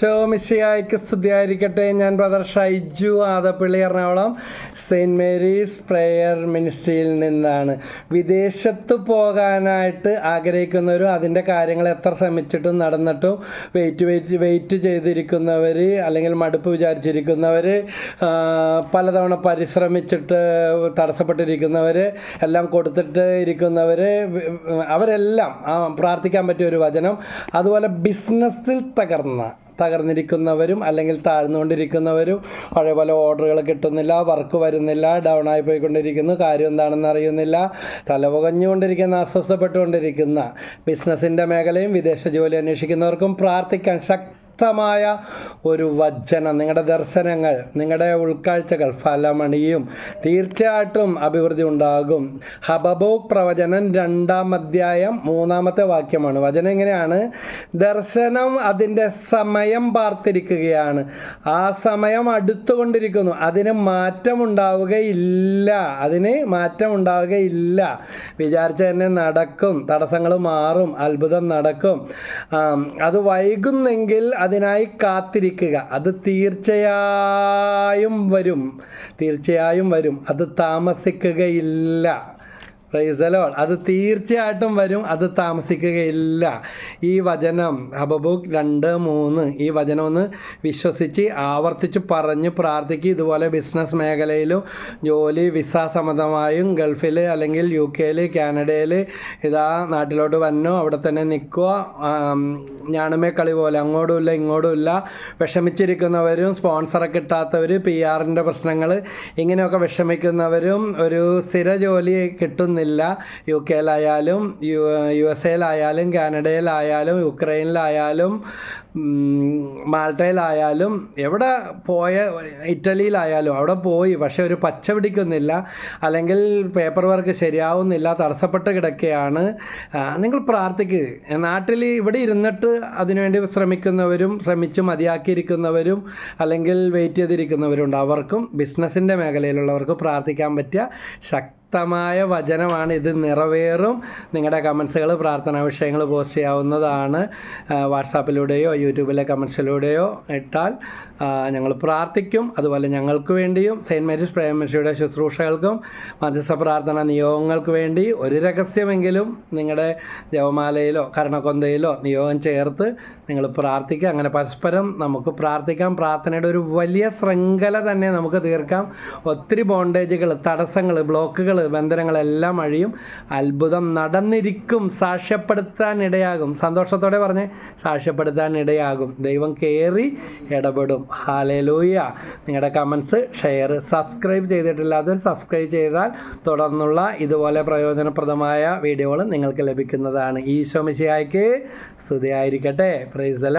ശോമിശിയായിക്ക് സ്തുതിയായിരിക്കട്ടെ. ഞാൻ brother Shaiju Adappally Ernakulam. Saint Mary's prayer മിനിസ്ട്രിയിൽ നിന്നാണ്. വിദേശത്ത് പോകാനായിട്ട് ആഗ്രഹിക്കുന്നവരും അതിന്റെ കാര്യങ്ങൾ എത്ര ശ്രമിച്ചിട്ടും നടന്നിട്ടും വെയിറ്റ് വെയിറ്റ് വെയിറ്റ് ചെയ്തിരിക്കുന്നവർ അല്ലെങ്കിൽ മടുപ്പ് വിചാരിച്ചിരിക്കുന്നവർ പലതവണ പരിശ്രമിച്ചിട്ട് തടസ്സപ്പെട്ടിരിക്കുന്നവർ എല്ലാം കൊടുത്തിട്ട് ഇരിക്കുന്നവർ അവരെല്ലാം പ്രാർത്ഥിക്കാൻ പറ്റിയ ഒരു വചനം. അതുപോലെ ബിസിനസ്സിൽ തകർന്ന തകർന്നിരിക്കുന്നവരും അല്ലെങ്കിൽ താഴ്ന്നുകൊണ്ടിരിക്കുന്നവരും പഴയ പല ഓർഡറുകൾ കിട്ടുന്നില്ല വർക്ക് വരുന്നില്ല ഡൗൺ ആയി പോയിക്കൊണ്ടിരിക്കുന്നു. കാര്യം എന്താണെന്ന് അറിയുന്നില്ല. തലപുകഞ്ഞുകൊണ്ടിരിക്കുന്ന അസ്വസ്ഥപ്പെട്ടുകൊണ്ടിരിക്കുന്ന ബിസിനസ്സിന്റെ മേഖലയും വിദേശ ജോലി അന്വേഷിക്കുന്നവർക്കും പ്രാർത്ഥിക്കാൻ ശക്തമായ ഒരു വചനം നിങ്ങളുടെ ദർശനങ്ങൾ നിങ്ങളുടെ ഉൾക്കാഴ്ചകൾ ഫലമണിയും തീർച്ചയായിട്ടും അഭിവൃദ്ധി ഉണ്ടാകും. ഹബബോ പ്രവചനം രണ്ടാം അധ്യായം മൂന്നാമത്തെ വാക്യമാണ്. വചനം എങ്ങനെയാണ് ദർശനം അതിന്റെ സമയം പാർത്തിരിക്കുകയാണ്. ആ സമയം അടുത്തുകൊണ്ടിരിക്കുന്നു. അതിന് മാറ്റം ഉണ്ടാവുകയില്ല. അതിന് മാറ്റമുണ്ടാവുകയില്ല വിചാരിച്ച തന്നെ നടക്കും. തടസ്സങ്ങൾ മാറും. അത്ഭുതം നടക്കും. അത് വൈകുന്നെങ്കിൽ അതിനായി കാത്തിരിക്കുക. അത് തീർച്ചയായും വരും. തീർച്ചയായും വരും. അത് താമസിക്കുകയില്ല. പ്രൈസലോൾ അത് തീർച്ചയായിട്ടും വരും. അത് താമസിക്കുകയില്ല. ഈ വചനം അബബുക്ക് രണ്ട് മൂന്ന് ഈ വചനം ഒന്ന് വിശ്വസിച്ച് ആവർത്തിച്ച് പറഞ്ഞ് പ്രാർത്ഥിക്കുക ഇതുപോലെ ബിസിനസ് മേഖലയിലും ജോലി വിസ സംബന്ധമായും ഗൾഫിൽ അല്ലെങ്കിൽ യു കെയിൽ കാനഡയിൽ ഇതാ നാട്ടിലോട്ട് വന്നോ. അവിടെ തന്നെ നിൽക്കുക ഞാനുമേ കളി പോലെ. അങ്ങോട്ടുമില്ല ഇങ്ങോട്ടുമില്ല വിഷമിച്ചിരിക്കുന്നവരും സ്പോൺസറെ കിട്ടാത്തവർ പി ആറിന്റെ പ്രശ്നങ്ങൾ ഇങ്ങനെയൊക്കെ വിഷമിക്കുന്നവരും ഒരു സ്ഥിര ജോലി കിട്ടുന്നില്ല. യു കെയിലായാലും യു യു എസ് എയിലായാലും കാനഡയിലായാലും യുക്രൈനിലായാലും മാൾട്ടയിലായാലും എവിടെ പോയ ഇറ്റലിയിലായാലും അവിടെ പോയി. പക്ഷെ ഒരു പച്ച പിടിക്കുന്നില്ല അല്ലെങ്കിൽ പേപ്പർ വർക്ക് ശരിയാവുന്നില്ല. തടസ്സപ്പെട്ട് കിടക്കുകയാണ്. നിങ്ങൾ പ്രാർത്ഥിക്കുക നാട്ടിൽ ഇവിടെ ഇരുന്നിട്ട് അതിനുവേണ്ടി ശ്രമിക്കുന്നവരും ശ്രമിച്ച് മതിയാക്കിയിരിക്കുന്നവരും അല്ലെങ്കിൽ വെയിറ്റ് ചെയ്തിരിക്കുന്നവരുണ്ട്. അവർക്കും ബിസിനസ്സിന്റെ മേഖലയിലുള്ളവർക്ക് പ്രാർത്ഥിക്കാൻ പറ്റിയ ശക്തമായ വചനമാണ് ഇത് നിറവേറും നിങ്ങളുടെ കമൻസുകൾ പ്രാർത്ഥനാ വിഷയങ്ങൾ പോസ്റ്റ് ചെയ്യാവുന്നതാണ്. വാട്സാപ്പിലൂടെയോ യൂട്യൂബിലെ കമൻസിലൂടെയോ ഇട്ടാൽ ഞങ്ങൾ പ്രാർത്ഥിക്കും. അതുപോലെ ഞങ്ങൾക്ക് വേണ്ടിയും സെയിന്റ് മേരീസ് പ്രേമശിയുടെ ശുശ്രൂഷകൾക്കും മധ്യസ്ഥ പ്രാർത്ഥന നിയോഗങ്ങൾക്ക് വേണ്ടി ഒരു രഹസ്യമെങ്കിലും നിങ്ങളുടെ ദേവമാലയിലോ കരണക്കൊന്തയിലോ നിയോഗം ചേർത്ത് നിങ്ങൾ പ്രാർത്ഥിക്കുക. അങ്ങനെ പരസ്പരം നമുക്ക് പ്രാർത്ഥിക്കാം. പ്രാർത്ഥനയുടെ ഒരു വലിയ ശൃംഖല തന്നെ നമുക്ക് തീർക്കാം. ഒത്തിരി ബോണ്ടേജുകൾ തടസ്സങ്ങൾ ബ്ലോക്കുകൾ ബന്ധനങ്ങളെല്ലാം അഴിയും. അത്ഭുതം നടന്നിരിക്കും. സാക്ഷ്യപ്പെടുത്താനിടയാകും സന്തോഷത്തോടെ പറഞ്ഞ് സാക്ഷ്യപ്പെടുത്താനിടയാകും ദൈവം കയറി ഇടപെടും. ഹാലലൂയ നിങ്ങളുടെ കമൻസ് ഷെയർ സബ്സ്ക്രൈബ് ചെയ്തിട്ടില്ലാത്തവർ സബ്സ്ക്രൈബ് ചെയ്താൽ തുടർന്നുള്ള ഇതുപോലെ പ്രയോജനപ്രദമായ വീഡിയോകൾ നിങ്ങൾക്ക് ലഭിക്കുന്നതാണ്. ഈശോ മിശിയായിക്ക് സ്തുതിയായിരിക്കട്ടെ. പ്രൈസ്